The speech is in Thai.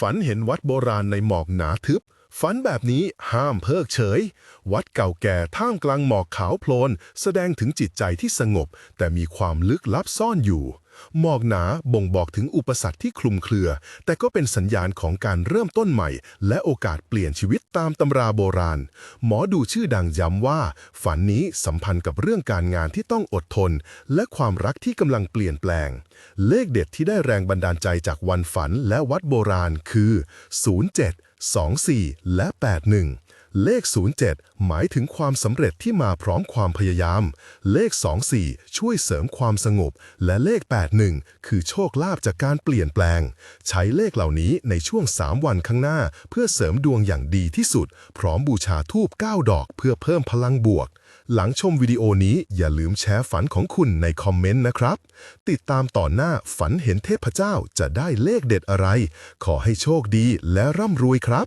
ฝันเห็นวัดโบราณในหมอกหนาทึบ ฝันแบบนี้ห้ามเพิกเฉย วัดเก่าแก่ท่ามกลางหมอกขาวโพลน แสดงถึงจิตใจที่สงบ แต่มีความลึกลับซ่อนอยู่ หมอกหนาบ่งบอกถึงอุปสรรคที่คลุมเครือ แต่ก็เป็นสัญญาณของการเริ่มต้นใหม่ และโอกาสเปลี่ยนชีวิตตามตำราโบราณ หมอดูชื่อดังย้ำว่า ฝันนี้สัมพันธ์กับเรื่องการงานที่ต้องอดทน และความรักที่กำลังเปลี่ยนแปลง เลขเด็ดที่ได้แรงบันดาลใจจากวันฝันและวัดโบราณคือ 07 24 และ 81 เลข 07 หมายถึงความสำเร็จที่มาพร้อมความพยายาม เลข 24 ช่วยเสริมความสงบ และเลข 81 คือโชคลาภจากการเปลี่ยนแปลง ใช้เลขเหล่านี้ในช่วง 3 วันข้างหน้า เพื่อเสริมดวงอย่างดีที่สุด พร้อมบูชาทูบ9ดอกเพื่อเพิ่มพลังบวก หลังชมวิดีโอนี้อย่าลืมแชร์ฝันของคุณในคอมเมนต์นะครับ ติดตามต่อหน้าฝันเห็นเทพเจ้าจะได้เลขเด็ดอะไร ขอให้โชคดีและร่ำรวยครับ